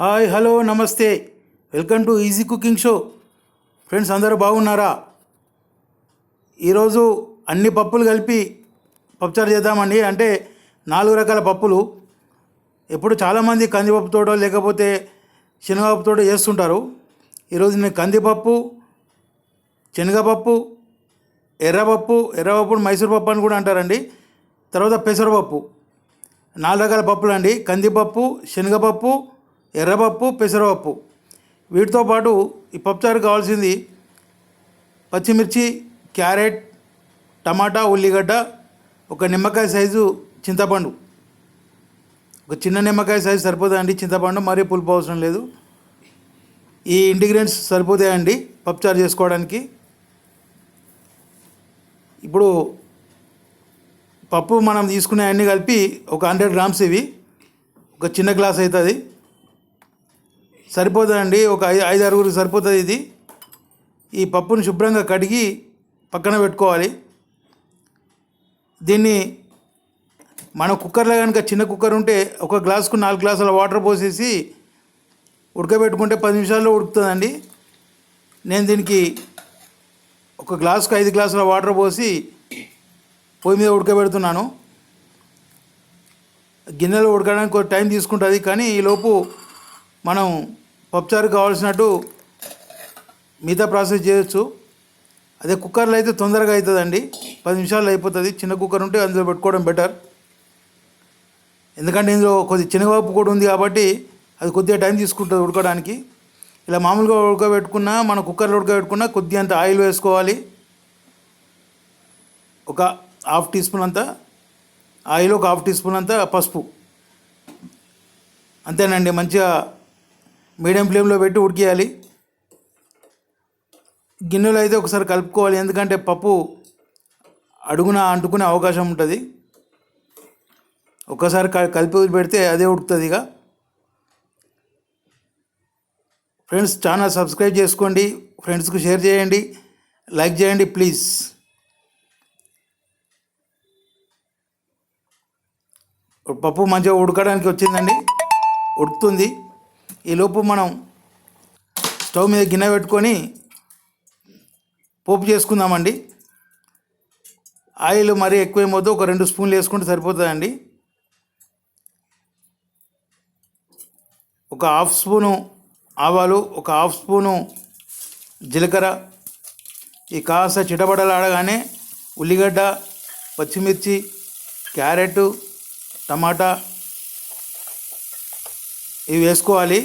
Hi hello namaste. Welcome to easy cooking show. Friends అందరూ బాగున్నారా? ఈరోజు అన్ని పప్పులు కలిపి పప్పుచారు చేద్దామండి. అంటే నాలుగు రకాల పప్పులు. ఎప్పుడు చాలామంది కందిపప్పుతోటో లేకపోతే శనగపప్పుతోటో చేస్తుంటారు. ఈరోజు నేను కందిపప్పు శనగపప్పు ఎర్రపప్పు ఎర్రపప్పు మైసూర్ పప్పు అని కూడా అంటారండి. తర్వాత పెసరపప్పు. నాలుగు రకాల పప్పులు అండి కందిపప్పు శనగపప్పు ఎర్రపప్పు పెసరపప్పు. వీటితో పాటు ఈ పప్పుచారు కావాల్సింది పచ్చిమిర్చి క్యారెట్ టమాటా ఉల్లిగడ్డ ఒక నిమ్మకాయ సైజు చింతపండు. ఒక చిన్న నిమ్మకాయ సైజు సరిపోతాయండి చింతపండు మరీ పులుపు అవసరం లేదు. ఈ ఇంగ్రీడియంట్స్ సరిపోతాయండి పప్పుచారు చేసుకోవడానికి. ఇప్పుడు పప్పు మనం తీసుకునే అన్నీ కలిపి ఒక హండ్రెడ్ గ్రామ్స్ ఇవి. ఒక చిన్న గ్లాస్ అవుతుంది సరిపోతుందండి. ఒక ఐదు ఐదు ఆరుగురికి సరిపోతుంది ఇది. ఈ పప్పుని శుభ్రంగా కడిగి పక్కన పెట్టుకోవాలి. దీన్ని మన కుక్కర్లో కనుక చిన్న కుక్కర్ ఉంటే ఒక గ్లాసుకు నాలుగు గ్లాసుల వాటర్ పోసేసి ఉడకబెట్టుకుంటే పది నిమిషాల్లో ఉడుకుతుందండి. నేను దీనికి ఒక గ్లాసుకు ఐదు గ్లాసుల వాటర్ పోసి పొయ్యి మీద ఉడకబెడుతున్నాను. గిన్నెలో ఉడకడానికి టైం తీసుకుంటుంది. కానీ ఈలోపు మనం పప్పుచారు కావాల్సినట్టు మిగతా ప్రాసెస్ చేయొచ్చు. అదే కుక్కర్లో అయితే తొందరగా అవుతుందండి పది నిమిషాల్లో అయిపోతుంది. చిన్న కుక్కర్ ఉంటే అందులో పెట్టుకోవడం బెటర్. ఎందుకంటే ఇందులో కొద్ది శనగపప్పు కూడా ఉంది కాబట్టి అది కొద్దిగా టైం తీసుకుంటుంది ఉడకడానికి. ఇలా మామూలుగా ఉడకబెట్టుకున్నా మన కుక్కర్లో ఉడకబెట్టుకున్నా కొద్ది అంత ఆయిల్ వేసుకోవాలి. ఒక హాఫ్ టీ స్పూన్ అంతా ఆయిల్ ఒక హాఫ్ టీ స్పూన్ అంతా పసుపు. అంతేనండి మంచిగా మీడియం ఫ్లేమ్లో పెట్టి ఉడికేయాలి. గిన్నెలో అయితే ఒకసారి కలుపుకోవాలి ఎందుకంటే పప్పు అడుగున అంటుకునే అవకాశం ఉంటుంది. ఒక్కసారి క- కలిపి పెడితే అదే ఉడుకుతుంది ఇక. ఫ్రెండ్స్ ఛానల్ సబ్స్క్రైబ్ చేసుకోండి ఫ్రెండ్స్కి షేర్ చేయండి లైక్ చేయండి ప్లీజ్. పప్పు మంచిగా ఉడకడానికి వచ్చిందండి ఉడుకుతుంది. ఈలోపు మనం స్టవ్ మీద గిన్నె పెట్టుకొని పోపు చేసుకుందామండి. ఆయిల్ మరీ ఎక్కువేమవుతుంది ఒక రెండు స్పూన్లు వేసుకుంటే సరిపోతుందండి. ఒక హాఫ్ స్పూను ఆవాలు ఒక హాఫ్ స్పూను జీలకర్ర. ఈ కాస్త చిటబడలాడగానే ఉల్లిగడ్డ పచ్చిమిర్చి క్యారెట్ టమాటా ఇవి వేసుకోవాలి.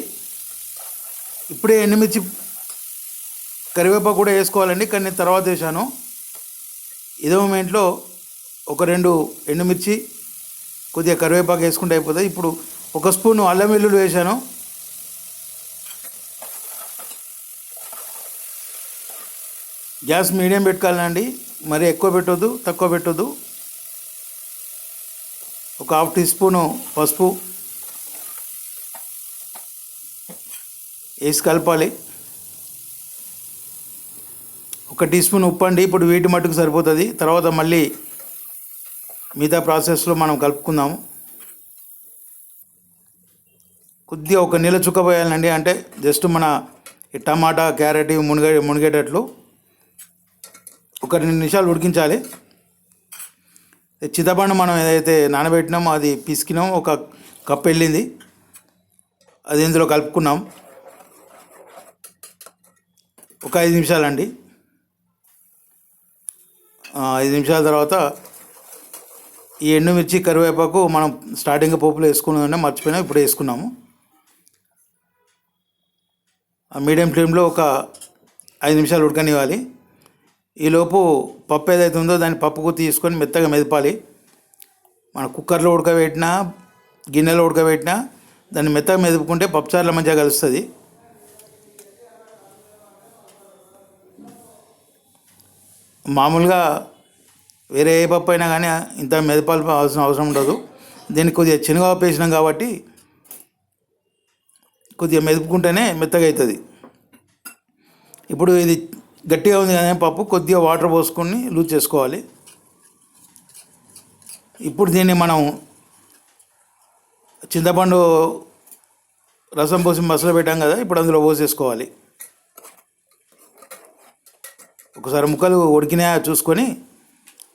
ఇప్పుడే ఎండుమిర్చి కరివేపాకు కూడా వేసుకోవాలండి కానీ నేను తర్వాత వేసాను ఇదే మూమెంట్లో ఒక రెండు ఎండుమిర్చి కొద్దిగా కరివేపాకు వేసుకుంటే అయిపోతుంది ఇప్పుడు ఒక స్పూను అల్లం వెల్లుల్లి వేసాను గ్యాస్ మీడియం పెట్టుకోవాలండి మరి ఎక్కువ పెట్టొద్దు తక్కువ పెట్టొద్దు. ఒక హాఫ్ టీ స్పూను పసుపు వేసి కలపాలి ఒక టీ స్పూన్ ఉప్పు అండి ఇప్పుడు వీటి మట్టుకు సరిపోతుంది. తర్వాత మళ్ళీ మిగతా ప్రాసెస్లో మనం కలుపుకుందాము కొద్దిగా ఒక నీళ్ళ చుక్క పోయాలండి అంటే జస్ట్ మన ఈ టమాటా క్యారెట్ ఇవి మునిగే మునిగేటట్లు ఒక రెండు నిమిషాలు ఉడికించాలి. ఈ చింతపండు మనం ఏదైతే నానబెట్టినామో అది పిసికినాం ఒక కప్ వెళ్ళింది. అది ఇందులో కలుపుకున్నాం. ఒక ఐదు నిమిషాలండి. ఐదు నిమిషాల తర్వాత ఈ ఎండుమిర్చి కరివేపాకు మనం స్టార్టింగ్ పోపులో వేసుకున్నాం మర్చిపోయినా ఇప్పుడు వేసుకున్నాము. ఆ మీడియం ఫ్లేమ్లో ఒక ఐదు నిమిషాలు ఉడకనివ్వాలి. ఈలోపు పప్పు ఏదైతే ఉందో దాన్ని పప్పుకు తీసుకొని మెత్తగా మెదపాలి. మన కుక్కర్లో ఉడకబెట్టినా గిన్నెలో ఉడకబెట్టినా దాన్ని మెత్తగా మెదుపుకుంటే పప్పుచారులో మంచిగా కలుస్తుంది. మామూలుగా వేరే ఏ పప్పు అయినా కానీ ఇంత మెదపాలి అవసరం అవసరం ఉండదు. దీనికి కొద్దిగా శనగపప్పు వేసినాం కాబట్టి కొద్దిగా మెదుపుకుంటేనే మెత్తగా అవుతుంది ఇప్పుడు ఇది గట్టిగా ఉంది కానీ పప్పు కొద్దిగా వాటర్ పోసుకొని లూజ్ చేసుకోవాలి. ఇప్పుడు దీన్ని మనం చింతపండు రసం పోసి మసలు పెట్టాం కదా ఇప్పుడు అందులో పోసేసుకోవాలి. ఒకసారి ముక్కలు ఉడికినాయా చూసుకొని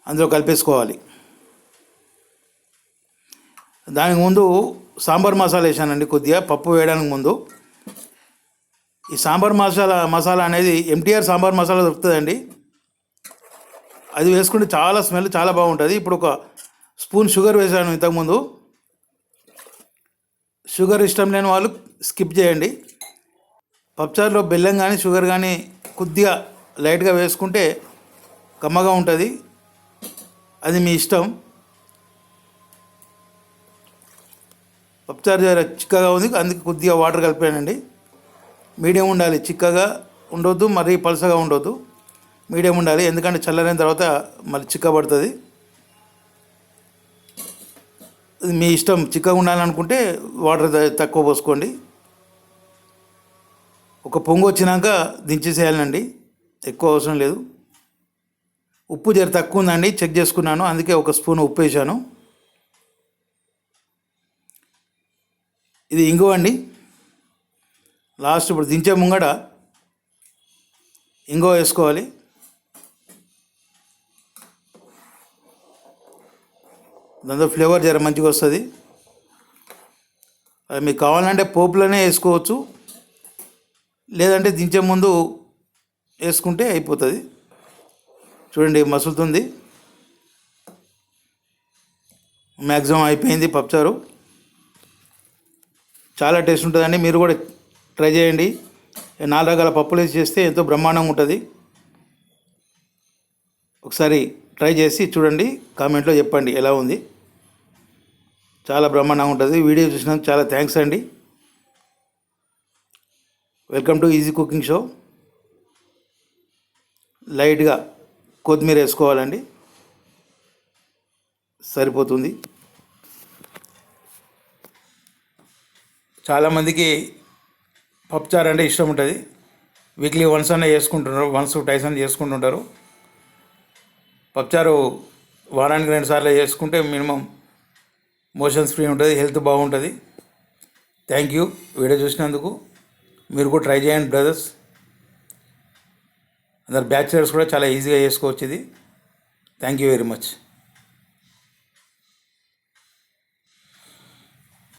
అందులో కలిపేసుకోవాలి. దానికి ముందు సాంబార్ మసాలా వేసానండి కొద్దిగా పప్పు వేయడానికి ముందు. ఈ సాంబార్ మసాలా మసాలా అనేది ఎంటీఆర్ సాంబార్ మసాలా దొరుకుతుందండి. అది వేసుకుంటే చాలా స్మెల్ చాలా బాగుంటుంది. ఇప్పుడు ఒక స్పూన్ షుగర్ వేసాను ఇంతకుముందు షుగర్ ఇష్టం లేని వాళ్ళు స్కిప్ చేయండి. పప్చార్లో బెల్లం కానీ షుగర్ కానీ కొద్దిగా లైట్గా వేసుకుంటే కమ్మగా ఉంటుంది. అది మీ ఇష్టం. పప్చార్ జర చిక్కగా ఉంది. అందుకే కొద్దిగా వాటర్ కలిపానండి. మీడియం ఉండాలి. చిక్కగా ఉండొద్దు మరీ పలసగా ఉండొద్దు. మీడియం ఉండాలి. ఎందుకంటే చల్లరైన తర్వాత మళ్ళీ చిక్కబడుతుంది. మీ ఇష్టం. చిక్కగా ఉండాలనుకుంటే వాటర్ తక్కువ పోసుకోండి. ఒక పొంగు వచ్చినాక దించేసేయాలండి. ఎక్కువ అవసరం లేదు. ఉప్పు జర తక్కువ ఉందండి చెక్ చేసుకున్నాను. అందుకే ఒక స్పూన్ ఉప్పు వేసాను ఇది ఇంగువ అండి లాస్ట్ ఇప్పుడు దించే ముంగడ ఇంగువ వేసుకోవాలి. దాంతో ఫ్లేవర్ జర మంచిగా వస్తుంది. అది మీకు కావాలంటే పోపులోనే వేసుకోవచ్చు. లేదంటే దించే ముందు వేసుకుంటే అయిపోతుంది. చూడండి మసులుతుంది. మ్యాక్సిమం అయిపోయింది పప్చారు చాలా టేస్ట్ ఉంటుందండి. మీరు కూడా ట్రై చేయండి. నాలుగు రకాల పప్పులు వేసి చేస్తే ఎంతో బ్రహ్మాండంగా ఉంటుంది. ఒకసారి ట్రై చేసి చూడండి. కామెంట్లో చెప్పండి ఎలా ఉంది. చాలా బ్రహ్మాండంగా ఉంటుంది. వీడియో చూసినందుకు చాలా థ్యాంక్స్ అండి. Welcome to easy cooking show. లైట్గా కొత్తిమీర వేసుకోవాలండి. సరిపోతుంది. చాలామందికి పప్పుచారు అంటే ఇష్టం ఉంటుంది. వీక్లీ వన్స్ అన్న చేసుకుంటున్నారు వన్స్ టైస్ అన్న చేసుకుంటుంటారు. పప్పుచారు వారానికి రెండు సార్లు చేసుకుంటే మినిమం మోషన్స్ ఫ్రీ ఉంటుంది హెల్త్ బాగుంటుంది. Thank you. వీడియో చూసినందుకు మీరు కూడా ట్రై చేయండి బ్రదర్స్. అందరు బ్యాచిలర్స్ కూడా చాలా ఈజీగా చేసుకోవచ్చు ఇది. Thank you very much